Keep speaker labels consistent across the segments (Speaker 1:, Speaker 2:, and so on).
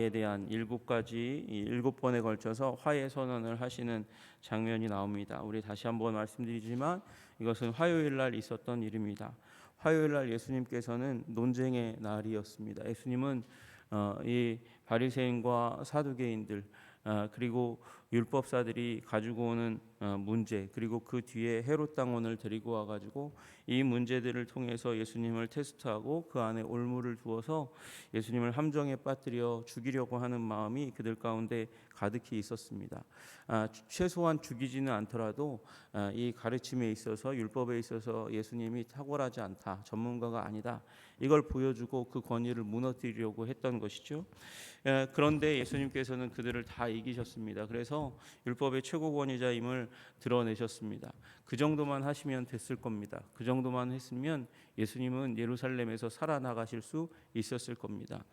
Speaker 1: 에 대한 일곱 가지 이 일곱 번에 걸쳐서 화해 선언을 하시는 장면이 나옵니다. 우리 다시 한번 말씀드리지만 이것은 화요일 날 있었던 일입니다. 화요일 날 예수님께서는 논쟁의 날이었습니다. 예수님은 어, 이 바리새인과 사두개인들 어, 그리고 율법사들이 가지고 오는 어, 문제 그리고 그 뒤에 헤롯 당원을 데리고 와가지고 이 문제들을 통해서 예수님을 테스트하고 그 안에 올무를 두어서 예수님을 함정에 빠뜨려 죽이려고 하는 마음이 그들 가운데 가득히 있었습니다. 아, 최소한 죽이지는 않더라도 아, 이 가르침에 있어서 율법에 있어서 예수님이 탁월하지 않다, 전문가가 아니다. 이걸 보여주고 그 권위를 무너뜨리려고 했던 것이죠. 에, 그런데 예수님께서는 그들을 다 이기셨습니다. 그래서 율법의 최고 권위자임을 드러내셨습니다. 그 정도만 하시면 됐을 겁니다. 그 정도만 했으면 예수님은 예루살렘에서 살아나가실 수 있었을 겁니다.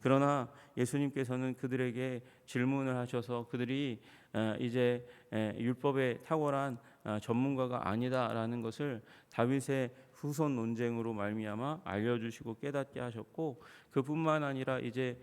Speaker 1: 그러나 예수님께서는 그들에게 질문을 하셔서 그들이 에, 이제 에, 율법에 탁월한 아, 전문가가 아니다라는 것을 다윗의 후손 논쟁으로 말미암아 알려주시고 깨닫게 하셨고 그뿐만 아니라 이제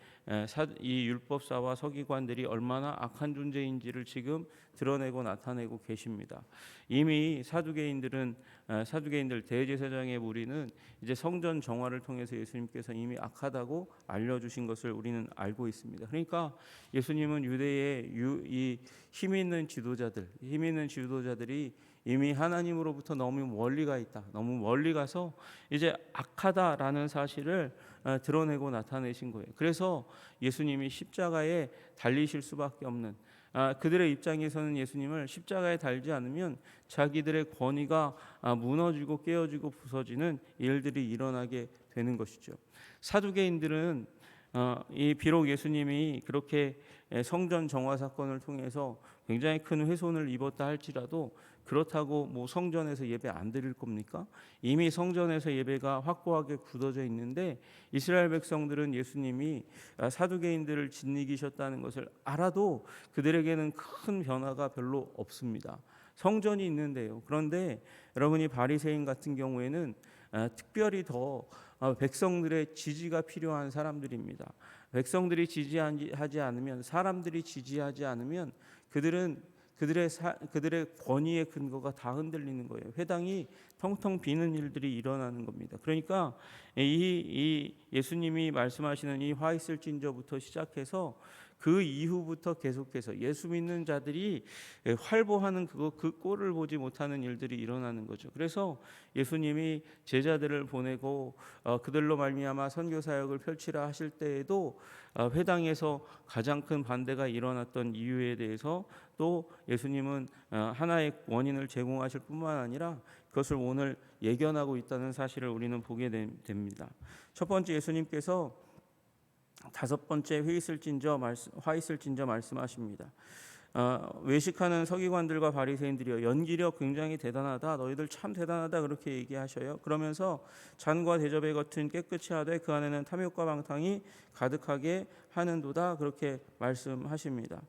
Speaker 1: 이 율법사와 서기관들이 얼마나 악한 존재인지를 지금 드러내고 나타내고 계십니다. 이미 사두개인들은 에, 사두개인들 대제사장의 무리는 이제 성전 정화를 통해서 예수님께서 이미 악하다고 알려주신 것을 우리는 알고 있습니다. 그러니까 예수님은 유대의 유, 이 힘 있는 지도자들, 힘 있는 지도자들이 이미 하나님으로부터 너무 멀리 가 있다. 너무 멀리 가서 이제 악하다라는 사실을 어, 드러내고 나타내신 거예요. 그래서 예수님이 십자가에 달리실 수밖에 없는 아, 그들의 입장에서는 예수님을 십자가에 달지 않으면 자기들의 권위가 아, 무너지고 깨어지고 부서지는 일들이 일어나게 되는 것이죠. 사두개인들은 어, 이 비록 예수님이 그렇게 에, 성전 정화 사건을 통해서 굉장히 큰 훼손을 입었다 할지라도 그렇다고 뭐 성전에서 예배 안 드릴 겁니까? 이미 성전에서 예배가 확고하게 굳어져 있는데 이스라엘 백성들은 예수님이 아, 사두개인들을 짓이기셨다는 것을 알아도 그들에게는 큰 변화가 별로 없습니다. 성전이 있는데요. 그런데 여러분이 바리새인 같은 경우에는 아, 특별히 더 아, 백성들의 지지가 필요한 사람들입니다. 백성들이 지지하지 않으면 사람들이 지지하지 않으면 그들은 그들의 사, 그들의 권위의 근거가 다 흔들리는 거예요. 회당이 텅텅 비는 일들이 일어나는 겁니다. 그러니까 이, 이 예수님이 말씀하시는 이 화 있을진저부터 시작해서 그 이후부터 계속해서 예수 믿는 자들이 활보하는 그거 그 꼴을 보지 못하는 일들이 일어나는 거죠. 그래서 예수님이 제자들을 보내고 어, 그들로 말미암아 선교 사역을 펼치라 하실 때에도 어, 회당에서 가장 큰 반대가 일어났던 이유에 대해서 또 예수님은 어, 하나의 원인을 제공하실 뿐만 아니라 그것을 오늘 예견하고 있다는 사실을 우리는 보게 됨- 됩니다. 첫 번째 예수님께서 다섯 번째 회 있을진저 말씀 화 있을진저 말씀하십니다. 어, 외식하는 서기관들과 바리새인들이여 연기력 굉장히 대단하다. 너희들 참 대단하다 그렇게 얘기하셔요. 그러면서 잔과 대접의 겉은 깨끗이 하되 그 안에는 탐욕과 방탕이 가득하게 하는도다 그렇게 말씀하십니다.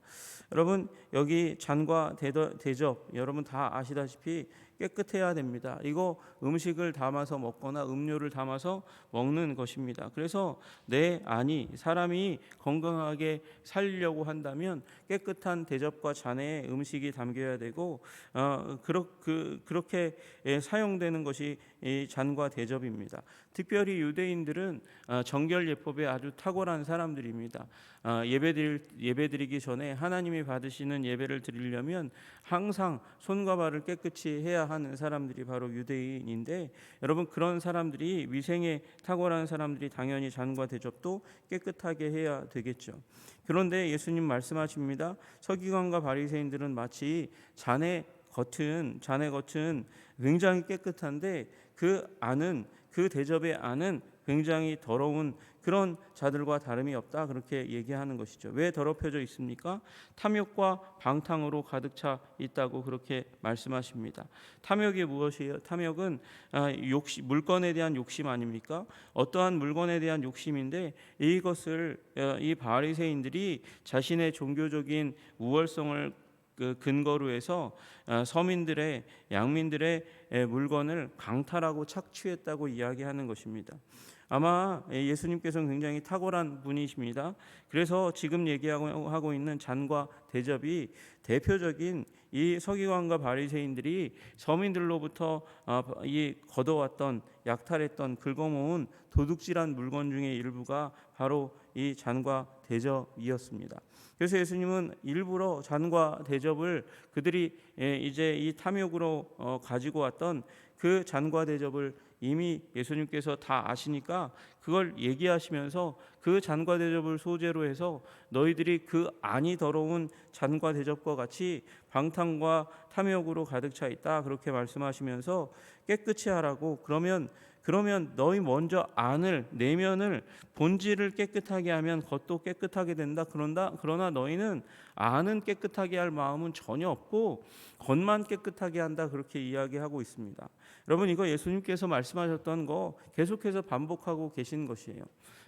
Speaker 1: 여러분 여기 잔과 대접 여러분 다 아시다시피 깨끗해야 됩니다. 이거 음식을 담아서 먹거나 음료를 담아서 먹는 것입니다. 그래서 내 안이 사람이 건강하게 살려고 한다면 깨끗한 대접과 잔에 음식이 담겨야 되고 어, 그렇, 그, 그렇게 예, 사용되는 것이 이 잔과 대접입니다. 특별히 유대인들은 어, 정결 예법에 아주 탁월한 사람들입니다. 어, 예배드릴 예배드리기 전에 하나님이 받으시는 예배를 드리려면 항상 손과 발을 깨끗이 해야 하는 사람들이 바로 유대인인데 여러분 그런 사람들이 위생에 탁월한 사람들이 당연히 잔과 대접도 깨끗하게 해야 되겠죠. 그런데 예수님 말씀하십니다. 서기관과 바리새인들은 마치 잔의 겉은 잔의 겉은 굉장히 깨끗한데 그 안은 그 대접의 안은 굉장히 더러운 그런 자들과 다름이 없다 그렇게 얘기하는 것이죠. 왜 더럽혀져 있습니까? 탐욕과 방탕으로 가득 차 있다고 그렇게 말씀하십니다. 탐욕이 무엇이에요? 탐욕은 아, 욕심, 물건에 대한 욕심 아닙니까? 어떠한 물건에 대한 욕심인데 이것을 어, 이 바리새인들이 자신의 종교적인 우월성을 그 근거로 해서 어, 서민들의 양민들의 에, 물건을 강탈하고 착취했다고 이야기하는 것입니다. 아마 예수님께서는 굉장히 탁월한 분이십니다. 그래서 지금 얘기하고 하고 있는 잔과 대접이 대표적인 이 서기관과 바리새인들이 서민들로부터 아, 이 걷어왔던 약탈했던 긁어모은 도둑질한 물건 중에 일부가 바로 이 잔과 대접이었습니다. 그래서 예수님은 일부러 잔과 대접을 그들이 예, 이제 이 탐욕으로 어, 가지고 왔던 그 잔과 대접을 이미 예수님께서 다 아시니까 그걸 얘기하시면서 그 잔과 대접을 소재로 해서 너희들이 그 안이 더러운 잔과 대접과 같이 방탕과 탐욕으로 가득 차 있다 그렇게 말씀하시면서 깨끗이 하라고 그러면 그러면 너희 먼저 안을 내면을 본질을 깨끗하게 하면 겉도 깨끗하게 된다. 그런다. 그러나 너희는 안은 깨끗하게 할 마음은 전혀 없고 겉만 깨끗하게 한다. 그렇게 이야기하고 있습니다. 여러분 이거 예수님께서 말씀하셨던 거 계속해서 반복하고 계신 것이에요.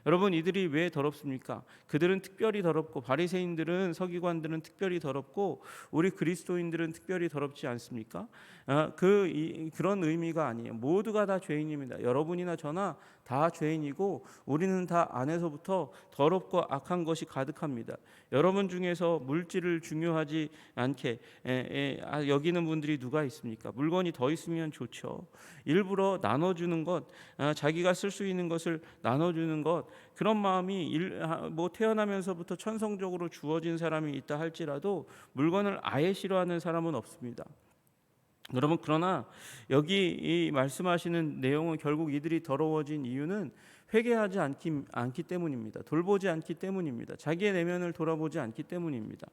Speaker 1: 여러분 이들이 왜 더럽습니까? 그들은 특별히 더럽고 바리새인들은 서기관들은 특별히 더럽고 우리 그리스도인들은 특별히 더럽지 않습니까? 아, 그 이, 그런 의미가 아니에요. 모두가 다 죄인입니다. 여러분이나 저나 다 죄인이고 우리는 다 안에서부터 더럽고 악한 것이 가득합니다. 여러분 중에서 물질을 중요하지 않게 에, 에, 아, 여기는 분들이 누가 있습니까? 물건이 더 있으면 좋죠. 일부러 나눠주는 것, 아, 자기가 쓸 수 있는 것을 나눠주는 것 그런 마음이 일, 뭐 태어나면서부터 천성적으로 주어진 사람이 있다 할지라도 물건을 아예 싫어하는 사람은 없습니다. 여러분 그러나 여기 이 말씀하시는 내용은 결국 이들이 더러워진 이유는 회개하지 않기, 않기 때문입니다. 돌보지 않기 때문입니다. 자기의 내면을 돌아보지 않기 때문입니다.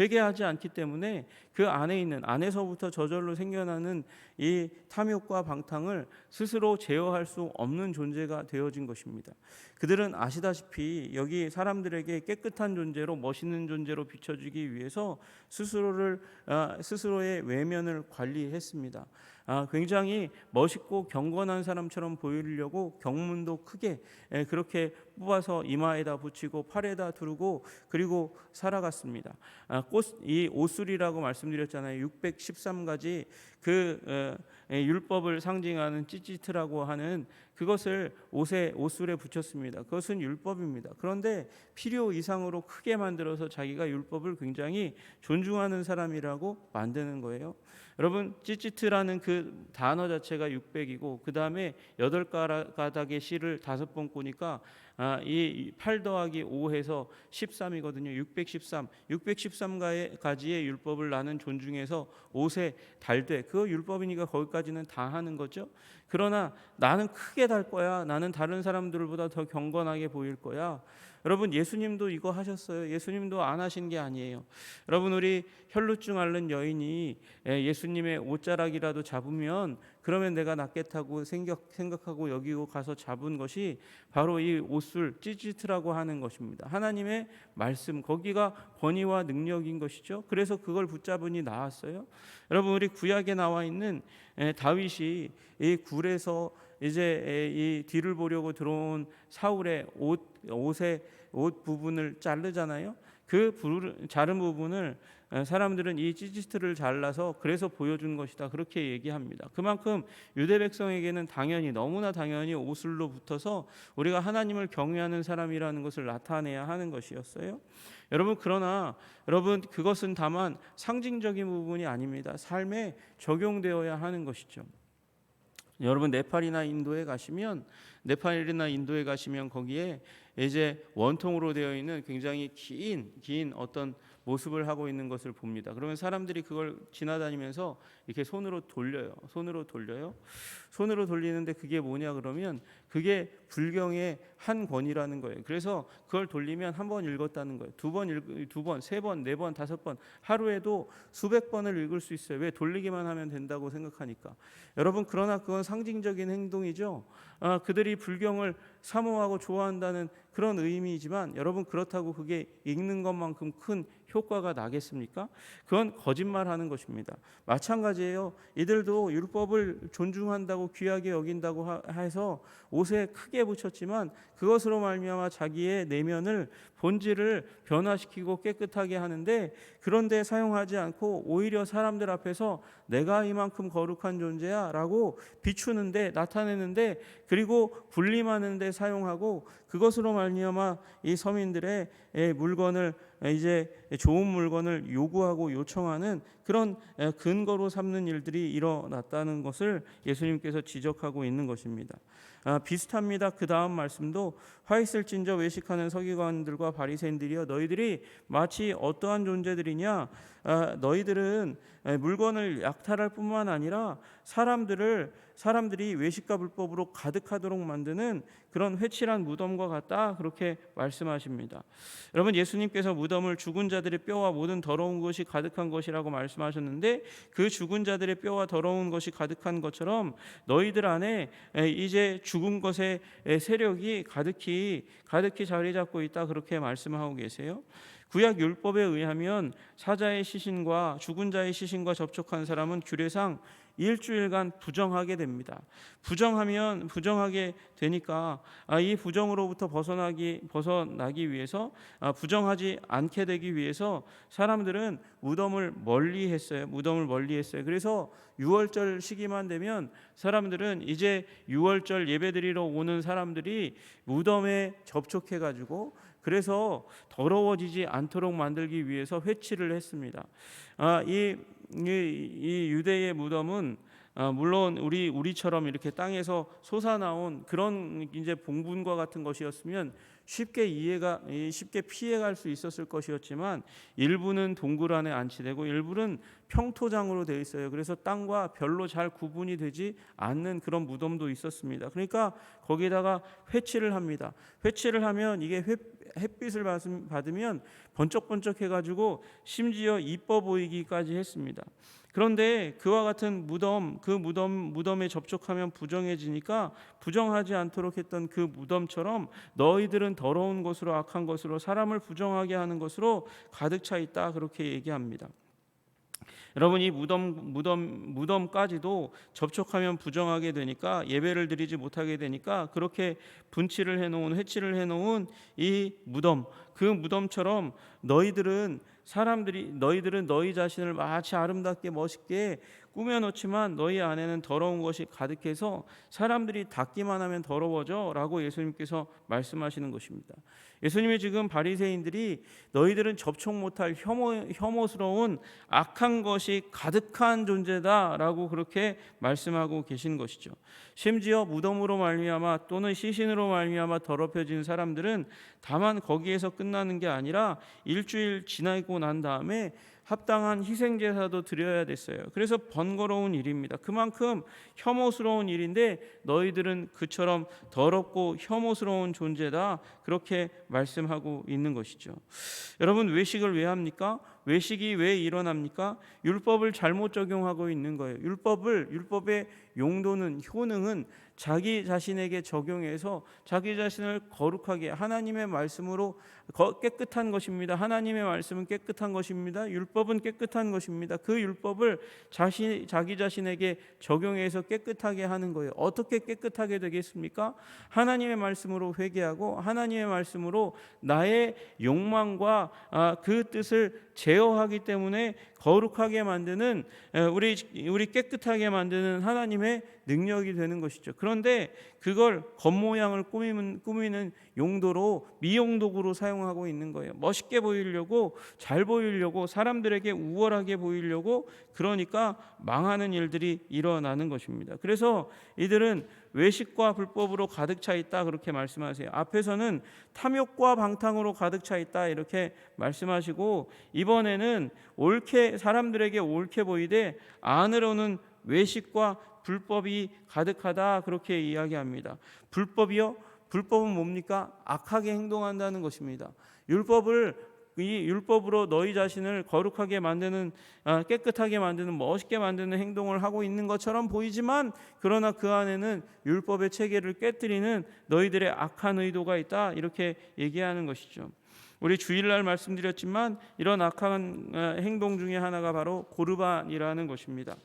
Speaker 1: 회개하지 않기 때문에 그 안에 있는 안에서부터 저절로 생겨나는 이 탐욕과 방탕을 스스로 제어할 수 없는 존재가 되어진 것입니다. 그들은 아시다시피 여기 사람들에게 깨끗한 존재로 멋있는 존재로 비춰지기 위해서 스스로를 아, 스스로의 외면을 관리했습니다. 아, 굉장히 멋있고 경건한 사람처럼 보이려고 경문도 크게 예, 그렇게 뽑아서 이마에다 붙이고 팔에다 두르고 그리고 살아갔습니다. 아, 꽃, 이 오술이라고 말씀드렸잖아요. 613가지 그 어, 예, 율법을 상징하는 찌찌트라고 하는 그것을 옷에 옷술에 붙였습니다. 그것은 율법입니다. 그런데 필요 이상으로 크게 만들어서 자기가 율법을 굉장히 존중하는 사람이라고 만드는 거예요. 여러분 찌찌트라는 그 단어 자체가 600이고 그 다음에 여덟 가닥의 실을 다섯 번 꼬니까 아, 이8 더하기 5해서 13이거든요. 613. 613가지의 율법을 나는 존중해서 옷에 달되 그 율법이니까 거기까지는 다 하는 거죠. 그러나 나는 크게 달 거야. 나는 다른 사람들보다 더 경건하게 보일 거야. 여러분 예수님도 이거 하셨어요. 예수님도 안 하신 게 아니에요. 여러분 우리 혈루증 앓는 여인이 예, 예수님의 옷자락이라도 잡으면 그러면 내가 낫겠다고 생각, 생각하고 여기고 가서 잡은 것이 바로 이 옷술 찌찌트라고 하는 것입니다. 하나님의 말씀 거기가 권위와 능력인 것이죠. 그래서 그걸 붙잡으니 나왔어요. 여러분 우리 구약에 나와 있는 예, 다윗이 이 굴에서 이제 이 뒤를 보려고 들어온 사울의 옷 옷의 옷 부분을 자르잖아요. 그 자른 부분을 사람들은 이 찌찌트를 잘라서 그래서 보여준 것이다 그렇게 얘기합니다. 그만큼 유대 백성에게는 당연히 너무나 당연히 옷을로 붙어서 우리가 하나님을 경외하는 사람이라는 것을 나타내야 하는 것이었어요. 여러분 그러나 여러분 그것은 다만 상징적인 부분이 아닙니다. 삶에 적용되어야 하는 것이죠. 여러분 네팔이나 인도에 가시면 네팔이나 인도에 가시면 거기에 이제 원통으로 되어 있는 굉장히 긴 긴 어떤 모습을 하고 있는 것을 봅니다. 그러면 사람들이 그걸 지나다니면서 이렇게 손으로 돌려요. 손으로 돌려요. 손으로 돌리는데 그게 뭐냐 그러면 그게 불경의 한 권이라는 거예요. 그래서 그걸 돌리면 한 번 읽었다는 거예요. 두 번, 읽, 두 번, 세 번, 네 번, 다섯 번 하루에도 수백 번을 읽을 수 있어요. 왜 돌리기만 하면 된다고 생각하니까. 여러분 그러나 그건 상징적인 행동이죠. 아, 그들이 불경을 사모하고 좋아한다는 그런 의미이지만 여러분 그렇다고 그게 읽는 것만큼 큰 효과가 나겠습니까? 그건 거짓말하는 것입니다. 마찬가지예요. 이들도 율법을 존중한다고 귀하게 여긴다고 해서 옷에 크게 붙였지만 그것으로 말미암아 자기의 내면을 본질을 변화시키고 깨끗하게 하는데 그런데 사용하지 않고 오히려 사람들 앞에서 내가 이만큼 거룩한 존재야라고 비추는데 나타내는데 그리고 군림하는 데 사용하고 그것으로 말미암아 이 서민들의 예, 물건을 이제 좋은 물건을 요구하고 요청하는 그런 예, 근거로 삼는 일들이 일어났다는 것을 예수님께서 지적하고 있는 것입니다. 아, 비슷합니다. 그 다음 말씀도 화 있을진저 외식하는 서기관들과 바리새인들이여 너희들이 마치 어떠한 존재들이냐 아, 너희들은 에, 물건을 약탈할 뿐만 아니라 사람들을 사람들이 외식과 불법으로 가득하도록 만드는 그런 회칠한 무덤과 같다 그렇게 말씀하십니다. 여러분 예수님께서 무덤을 죽은 자들의 뼈와 모든 더러운 것이 가득한 것이라고 말씀하셨는데 그 죽은 자들의 뼈와 더러운 것이 가득한 것처럼 너희들 안에 에, 이제 죽은 것의 에, 세력이 가득히 가득히 자리 잡고 있다 그렇게 말씀하고 계세요. 구약 율법에 의하면 사자의 시신과 죽은 자의 시신과 접촉한 사람은 규례상 일주일간 부정하게 됩니다. 부정하면 부정하게 되니까 아, 이 부정으로부터 벗어나기 벗어나기 위해서 아, 부정하지 않게 되기 위해서 사람들은 무덤을 멀리했어요. 무덤을 멀리했어요. 그래서 6월절 시기만 되면 사람들은 이제 6월절 예배드리러 오는 사람들이 무덤에 접촉해 가지고 그래서 더러워지지 않도록 만들기 위해서 회치를 했습니다. 아, 이, 이, 이 유대의 무덤은 아, 물론 우리 우리처럼 이렇게 땅에서 솟아나온 그런 이제 봉분과 같은 것이었으면 쉽게 이해가 쉽게 피해갈 수 있었을 것이었지만 일부는 동굴 안에 안치되고 일부는 평토장으로 되어 있어요. 그래서 땅과 별로 잘 구분이 되지 않는 그런 무덤도 있었습니다. 그러니까 거기다가 회치를 합니다. 회치를 하면 이게 회, 햇빛을 받으면 번쩍번쩍 해가지고 심지어 이뻐 보이기까지 했습니다. 그런데 그와 같은 무덤, 그 무덤 무덤에 접촉하면 부정해지니까 부정하지 않도록 했던 그 무덤처럼 너희들은 더러운 것으로 악한 것으로 사람을 부정하게 하는 것으로 가득 차 있다 그렇게 얘기합니다. 여러분 이 무덤 무덤 무덤까지도 접촉하면 부정하게 되니까 예배를 드리지 못하게 되니까 그렇게 분치를 해 놓은 회치를 해 놓은 이 무덤 그 무덤처럼 너희들은 사람들이 너희들은 너희 자신을 마치 아름답게 멋있게 꾸며놓지만 너희 안에는 더러운 것이 가득해서 사람들이 닦기만 하면 더러워져라고 예수님께서 말씀하시는 것입니다. 예수님이 지금 바리새인들이 너희들은 접촉 못할 혐오 혐오스러운 악한 것이 가득한 존재다라고 그렇게 말씀하고 계신 것이죠. 심지어 무덤으로 말미암아 또는 시신으로 말미암아 더럽혀진 사람들은 다만 거기에서 끝나는 게 아니라 일주일 지나고 난 다음에 합당한 희생 제사도 드려야 됐어요. 그래서 번거로운 일입니다. 그만큼 혐오스러운 일인데 너희들은 그처럼 더럽고 혐오스러운 존재다 그렇게 말씀하고 있는 것이죠. 여러분 외식을 왜 합니까? 외식이 왜 일어납니까? 율법을 잘못 적용하고 있는 거예요. 율법을 율법의 용도는 효능은 자기 자신에게 적용해서 자기 자신을 거룩하게 하나님의 말씀으로 깨끗한 것입니다. 하나님의 말씀은 깨끗한 것입니다. 율법은 깨끗한 것입니다. 그 율법을 자신 자기 자신에게 적용해서 깨끗하게 하는 거예요. 어떻게 깨끗하게 되겠습니까? 하나님의 말씀으로 회개하고 하나님의 말씀으로 나의 욕망과 아, 그 뜻을 제어하기 때문에 거룩하게 만드는 우리 우리 깨끗하게 만드는 하나님의 능력이 되는 것이죠. 그런데 그걸 겉모양을 꾸미는, 꾸미는 용도로 미용도구로 사용하고 있는 거예요. 멋있게 보이려고 잘 보이려고 사람들에게 우월하게 보이려고 그러니까 망하는 일들이 일어나는 것입니다. 그래서 이들은 외식과 불법으로 가득 차 있다 그렇게 말씀하세요. 앞에서는 탐욕과 방탕으로 가득 차 있다 이렇게 말씀하시고 이번에는 옳게 사람들에게 옳게 보이되 안으로는 외식과 불법이 가득하다 그렇게 이야기합니다. 불법이요? 불법은 뭡니까? 악하게 행동한다는 것입니다. 율법을 이 율법으로 너희 자신을 거룩하게 만드는 아, 깨끗하게 만드는 멋있게 만드는 행동을 하고 있는 것처럼 보이지만 그러나 그 안에는 율법의 체계를 깨뜨리는 너희들의 악한 의도가 있다 이렇게 얘기하는 것이죠. 우리 주일날 말씀드렸지만 이런 악한 아, 행동 중에 하나가 바로 고르반이라는 것입니다.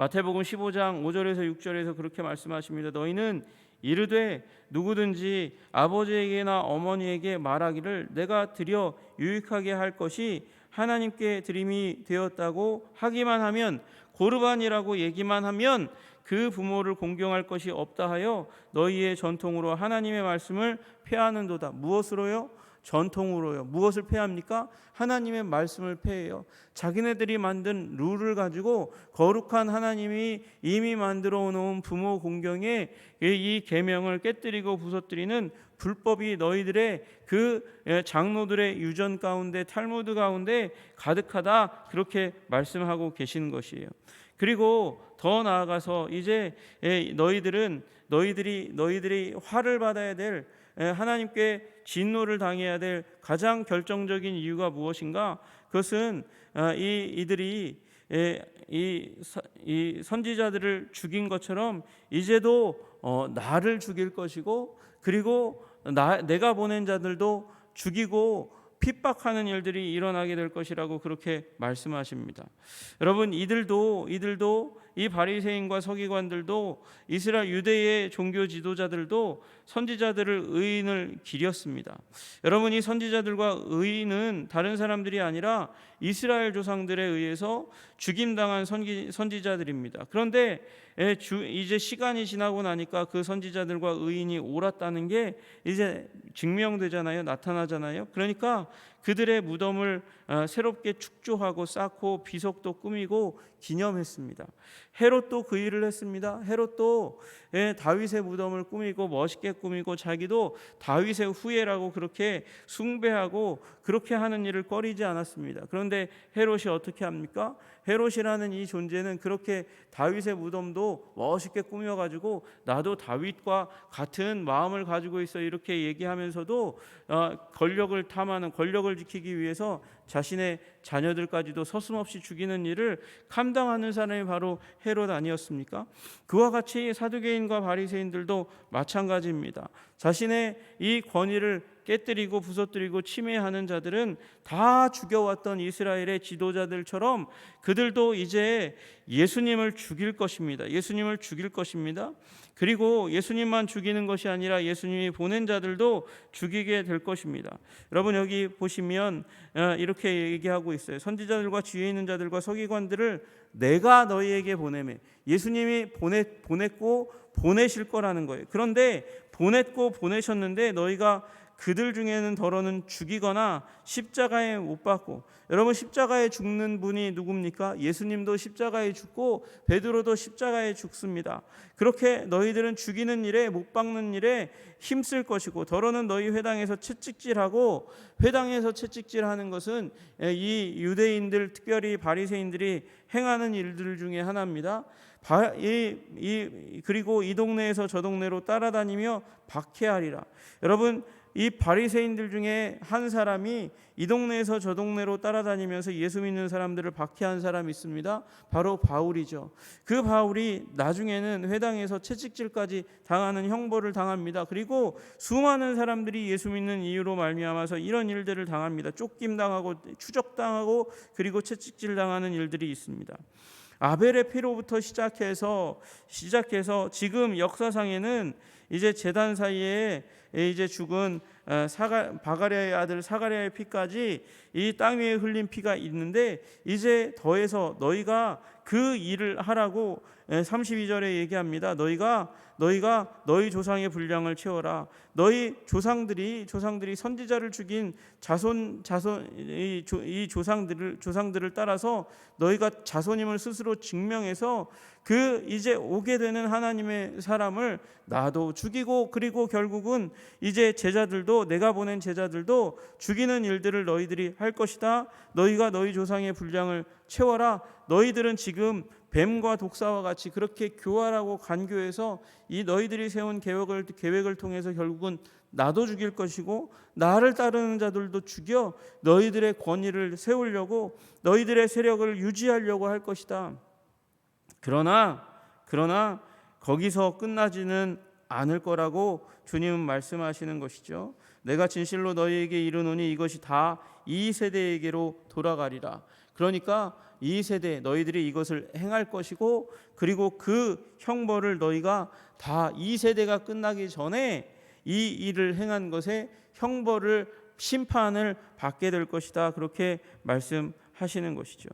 Speaker 1: 마태복음 15장 5절에서 6절에서 그렇게 말씀하십니다. 너희는 이르되 누구든지 아버지에게나 어머니에게 말하기를 내가 드려 유익하게 할 것이 하나님께 드림이 되었다고 하기만 하면 고르반이라고 얘기만 하면 그 부모를 공경할 것이 없다 하여 너희의 전통으로 하나님의 말씀을 폐하는도다. 무엇으로요? 전통으로요. 무엇을 폐합니까? 하나님의 말씀을 폐해요. 자기네들이 만든 룰을 가지고 거룩한 하나님이 이미 만들어 놓은 부모 공경에 이 계명을 깨뜨리고 부서뜨리는 불법이 너희들의 그 장로들의 유전 가운데 탈무드 가운데 가득하다 그렇게 말씀하고 계시는 것이에요. 그리고 더 나아가서 이제 너희들은 너희들이 너희들이 화를 받아야 될 하나님께 진노를 당해야 될 가장 결정적인 이유가 무엇인가? 그것은 이 이들이 이, 이 선지자들을 죽인 것처럼 이제도 어, 나를 죽일 것이고 그리고 나, 내가 보낸 자들도 죽이고 핍박하는 일들이 일어나게 될 것이라고 그렇게 말씀하십니다. 여러분 이들도 이들도 이 바리새인과 서기관들도 이스라엘 유대의 종교 지도자들도 선지자들을 의인을 기렸습니다. 여러분 이 선지자들과 의인은 다른 사람들이 아니라 이스라엘 조상들에 의해서 죽임당한 선기, 선지자들입니다. 그런데 이제 시간이 지나고 나니까 그 선지자들과 의인이 옳았다는 게 이제 증명되잖아요. 나타나잖아요. 그러니까 그들의 무덤을 어, 새롭게 축조하고 쌓고 비석도 꾸미고 기념했습니다. 헤롯도 그 일을 했습니다. 헤롯도 예, 다윗의 무덤을 꾸미고 멋있게 꾸미고 자기도 다윗의 후예라고 그렇게 숭배하고 그렇게 하는 일을 꺼리지 않았습니다. 그런데 헤롯이 어떻게 합니까? 헤롯이라는 이 존재는 그렇게 다윗의 무덤도 멋있게 꾸며 가지고 나도 다윗과 같은 마음을 가지고 있어 이렇게 얘기하면서도 어, 권력을 탐하는 권력을 지키기 위해서 자신의 자녀들까지도 서슴없이 죽이는 일을 감당하는 사람이 바로 헤롯 아니었습니까? 그와 같이 사두개인과 바리새인들도 마찬가지입니다. 자신의 이 권위를 깨뜨리고 부서뜨리고 침해하는 자들은 다 죽여왔던 이스라엘의 지도자들처럼 그들도 이제 예수님을 죽일 것입니다. 예수님을 죽일 것입니다. 그리고 예수님만 죽이는 것이 아니라 예수님이 보낸 자들도 죽이게 될 것입니다. 여러분 여기 보시면 어, 이렇게 얘기하고 있어요. 선지자들과 지혜 있는 자들과 서기관들을 내가 너희에게 보내매 예수님이 보내 보냈고 보내실 거라는 거예요. 그런데 보냈고 보내셨는데 너희가 그들 중에는 더러는 죽이거나 십자가에 못 박고 여러분 십자가에 죽는 분이 누굽니까? 예수님도 십자가에 죽고 베드로도 십자가에 죽습니다. 그렇게 너희들은 죽이는 일에 못 박는 일에 힘쓸 것이고 더러는 너희 회당에서 채찍질하고 회당에서 채찍질하는 것은 이 유대인들 특별히 바리새인들이 행하는 일들 중에 하나입니다. 이, 이, 그리고 이 동네에서 저 동네로 따라다니며 박해하리라. 여러분 이 바리새인들 중에 한 사람이 이 동네에서 저 동네로 따라다니면서 예수 믿는 사람들을 박해한 사람이 있습니다. 바로 바울이죠. 그 바울이 나중에는 회당에서 채찍질까지 당하는 형벌을 당합니다. 그리고 수많은 사람들이 예수 믿는 이유로 말미암아서 이런 일들을 당합니다. 쫓김 당하고 추적 당하고 그리고 채찍질 당하는 일들이 있습니다. 아벨의 피로부터 시작해서 시작해서 지금 역사상에는 이제 재단 사이에 이제 죽은 어, 사가, 바가랴의 아들 사가랴의 피까지 이 땅 위에 흘린 피가 있는데 이제 더해서 너희가 그 일을 하라고 32절에 얘기합니다. 너희가 너희가 너희 조상의 분량을 채워라. 너희 조상들이 조상들이 선지자를 죽인 자손 자손 이, 조, 이 조상들을 조상들을 따라서 너희가 자손임을 스스로 증명해서 그 이제 오게 되는 하나님의 사람을 나도 죽이고 그리고 결국은 이제 제자들도 내가 보낸 제자들도 죽이는 일들을 너희들이 할 것이다. 너희가 너희 조상의 분량을 채워라. 너희들은 지금 뱀과 독사와 같이 그렇게 교활하고 간교해서 이 너희들이 세운 계획을 계획을 통해서 결국은 나도 죽일 것이고 나를 따르는 자들도 죽여 너희들의 권위를 세우려고 너희들의 세력을 유지하려고 할 것이다. 그러나 그러나 거기서 끝나지는 않을 거라고 주님은 말씀하시는 것이죠. 내가 진실로 너희에게 이르노니 이것이 다 이 세대에게로 돌아가리라. 그러니까 이 세대 너희들이 이것을 행할 것이고 그리고 그 형벌을 너희가 다 이 세대가 끝나기 전에 이 일을 행한 것에 형벌을 심판을 받게 될 것이다. 그렇게 말씀하시는 것이죠.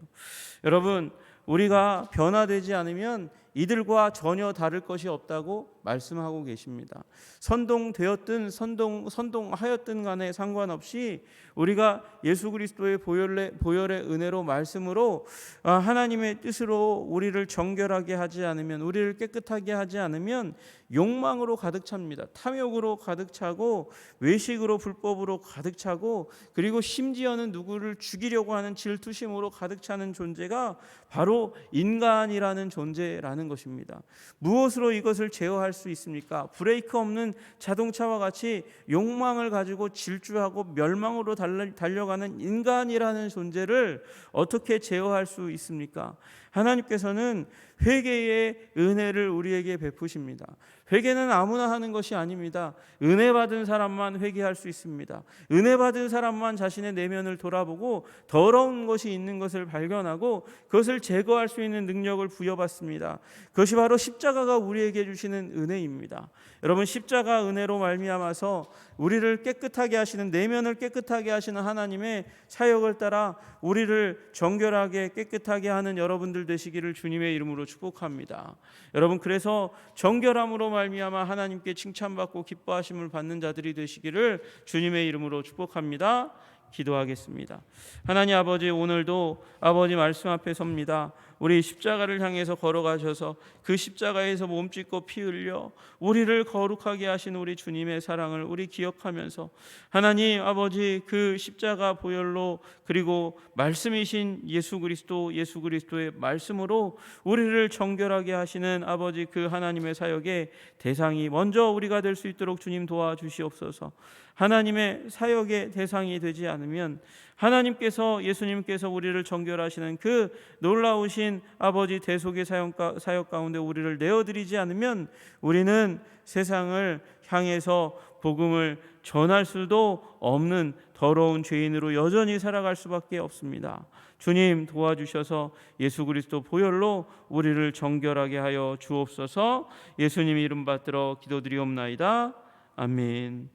Speaker 1: 여러분, 우리가 변화되지 않으면 이들과 전혀 다를 것이 없다고 말씀하고 계십니다. 선동되었든 선동 선동하였든 간에 상관없이 우리가 예수 그리스도의 보혈의 보혈의 은혜로 말씀으로 아, 하나님의 뜻으로 우리를 정결하게 하지 않으면 우리를 깨끗하게 하지 않으면 욕망으로 가득 찹니다. 탐욕으로 가득 차고 외식으로 불법으로 가득 차고 그리고 심지어는 누구를 죽이려고 하는 질투심으로 가득 차는 존재가 바로 인간이라는 존재라는 것입니다. 무엇으로 이것을 제어할 수 있습니까? 브레이크 없는 자동차와 같이 욕망을 가지고 질주하고 멸망으로 달려- 달려가는 인간이라는 존재를 어떻게 제어할 수 있습니까? 하나님께서는 회개의 은혜를 우리에게 베푸십니다. 회개는 아무나 하는 것이 아닙니다. 은혜 받은 사람만 회개할 수 있습니다. 은혜 받은 사람만 자신의 내면을 돌아보고 더러운 것이 있는 것을 발견하고 그것을 제거할 수 있는 능력을 부여받습니다. 그것이 바로 십자가가 우리에게 주시는 은혜입니다. 여러분 십자가 은혜로 말미암아서 우리를 깨끗하게 하시는 내면을 깨끗하게 하시는 하나님의 사역을 따라 우리를 정결하게 깨끗하게 하는 여러분들 되시기를 주님의 이름으로 축복합니다. 여러분 그래서 정결함으로 말미암아 하나님께 칭찬받고 기뻐하심을 받는 자들이 되시기를 주님의 이름으로 축복합니다. 기도하겠습니다. 하나님 아버지 오늘도 아버지 말씀 앞에 섭니다. 우리 십자가를 향해서 걸어가셔서 그 십자가에서 몸짓고 피 흘려 우리를 거룩하게 하신 우리 주님의 사랑을 우리 기억하면서 하나님 아버지 그 십자가 보혈로 그리고 말씀이신 예수 그리스도 예수 그리스도의 말씀으로 우리를 정결하게 하시는 아버지 그 하나님의 사역의 대상이 먼저 우리가 될 수 있도록 주님 도와주시옵소서. 하나님의 사역의 대상이 되지 않으면 하나님께서 예수님께서 우리를 정결하시는 그 놀라우신 아버지 대속의 사역, 가운데 우리를 내어드리지 않으면 우리는 세상을 향해서 복음을 전할 수도 없는 더러운 죄인으로 여전히 살아갈 수밖에 없습니다. 주님 도와주셔서 예수 그리스도 보혈로 우리를 정결하게 하여 주옵소서. 예수님 이름 받들어 기도드리옵나이다. 아멘.